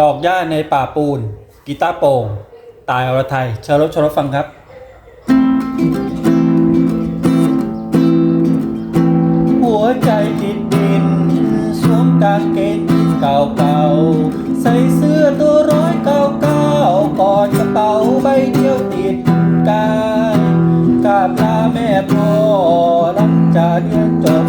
ดอกหญ้าในป่าปูน กีตาร์โป่ง ตายอรไทยเชิญรับชมรับฟังครับหัวใจติดดินสวมกางเกงเก่าเก่าๆใส่เสื้อตัวร้อยเก่าเก่ากอดกระเป๋าใบเดียวติดกายกาบลาแม่พ่อหลังจากเรียนจบ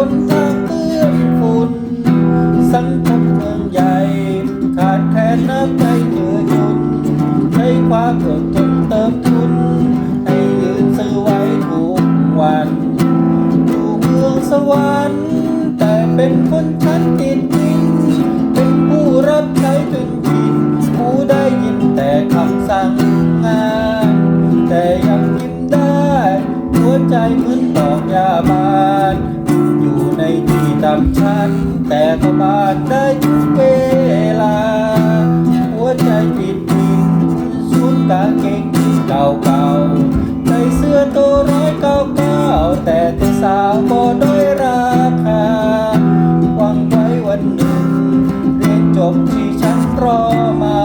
หวังบนทางเปื้อนฝุ่นสังคมเมืองใหญ่ ขาดแคลนน้ำใจเหลือหยุนใช้ความอดทนเติมทุน ให้ยืนซื้อไว้ทุกวันอยู่เมืองสวรรค์ แต่เป็นคนชั้นติดดินเป็นผู้รับใช้จนชินผู้ได้ยินแต่คำสั่งงาน แต่ยังยิ้มได้ หัวใจเหมือนดอกยาบา แต่ก็บานได้ทุกเวลา หัวใจติดดินสวมกางเกงที่เก่าเก่าใส่เสื้อตัวร้อยเก้าเก้าแต่แต่สาวบ่ด้อยราคาหวังไว้วันหนึ่ง เรียนจบที่ฉันรอมา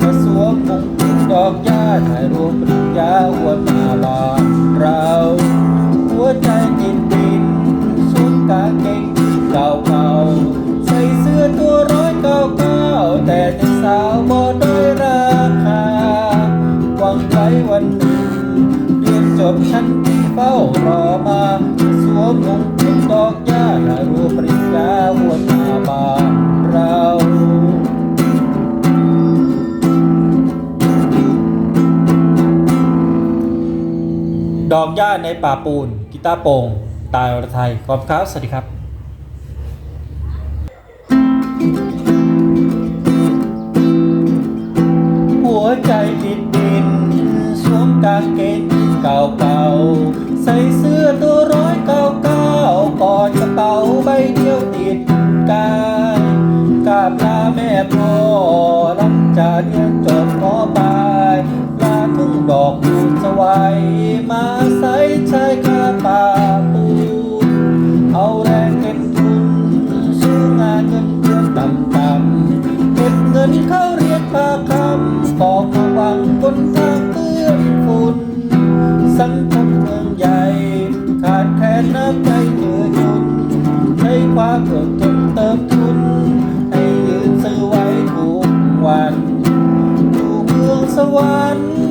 จะสวมมงกุฎดอกหญ้าถ่ายรูปปริญญาอวดมาบาเรา เฝ้ารอมาสวมมงกุฎดอกหญ้าถ่ารูปริญญาอวนมาบานเราดอกหญ้าในป่าปูนกีตาร์โปง่งตายอรไทยขอบครับสวัสดีครับ ภาคำก่อความหวังบนทางเปื้อนฝุ่นสังคมเมืองใหญ่ ขาดแคลนน้ำใจเหลือหยุนใช้ความอดทนเติมทุน ให้ยืนซื้อไว้ทุกวัน อยู่เมืองสวรรค์